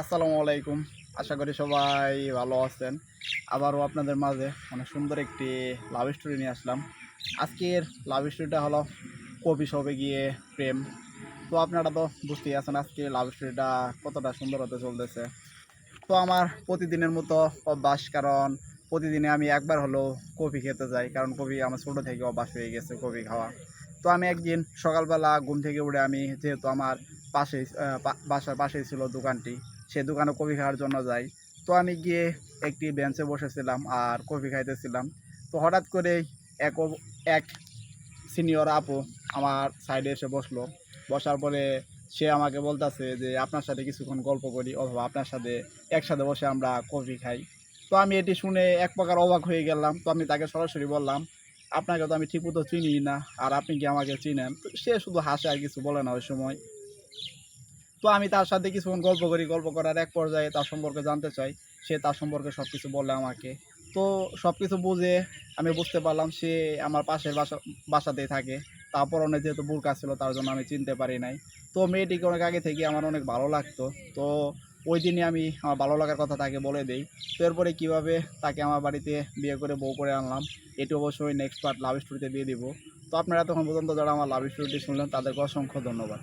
আসসালামু আলাইকুম। আশা করি সবাই ভালো আছেন। আবারও আপনাদের মাঝে অনেক সুন্দর একটি লাভ স্টোরি নিয়ে আসলাম। আজকের লাভ স্টোরিটা হলো কবি সবে গিয়ে প্রেম। তো আপনারা তো বুঝতেই আছেন আজকে লাভ স্টোরিটা কতটা সুন্দর হতে চলতেছে। তো আমার প্রতিদিনের মতো অভ্যাস, কারণ প্রতিদিনে আমি একবার হলেও কফি খেতে যাই, কারণ কফি আমার ছোটো থেকে অভ্যাস হয়ে গেছে কফি খাওয়া। তো আমি একদিন সকালবেলা ঘুম থেকে উঠে আমি যেহেতু আমার পাশেই বাসার পাশেই ছিল দোকানটি সে দোকানে কফি খাওয়ার জন্য যাই। তো আমি গিয়ে একটি বেঞ্চে বসেছিলাম আর কফি খাইতেছিলাম। তো হঠাৎ করে এক এক সিনিয়র আপু আমার সাইডে এসে বসল। বসার পরে সে আমাকে বলতেছে যে, আপনার সাথে কিছুক্ষণ গল্প করি অথবা আপনার সাথে একসাথে বসে আমরা কফি খাই। তো আমি এটি শুনে এক প্রকার অবাক হয়ে গেলাম। তো আমি তাকে সরাসরি বললাম, আপনাকে তো আমি ঠিকমতো চিনি না, আর আপনি কি আমাকে চিনেন? তো সে শুধু হাসে আর কিছু বলে না ওই সময়। তো আমি তার সাথে কিছুক্ষণ গল্প করি, গল্প করার এক পর্যায়ে তার সম্পর্কে জানতে চাই। সে তার সম্পর্কে সব কিছু বলে আমাকে। তো সব কিছু বুঝে আমি বুঝতে পারলাম সে আমার পাশের বাসা, বাসাতেই থাকে। তারপর অনেক যেহেতু বুরকা ছিল, তার জন্য আমি চিনতে পারি নাই। তো মেয়েটিকে অনেক আগে থেকে আমার অনেক ভালো লাগতো। তো ওই দিনই আমি আমার ভালো লাগার কথা তাকে বলে দিই। তো এরপরে কীভাবে তাকে আমার বাড়িতে বিয়ে করে বউ করে আনলাম, এটি অবশ্যই নেক্সট পার্ট লাভ স্টোরিতে দিয়ে দিব। তো আপনারা তখন পর্যন্ত যারা আমার লাভ স্টোরিটি শুনলেন, তাদেরকে অসংখ্য ধন্যবাদ।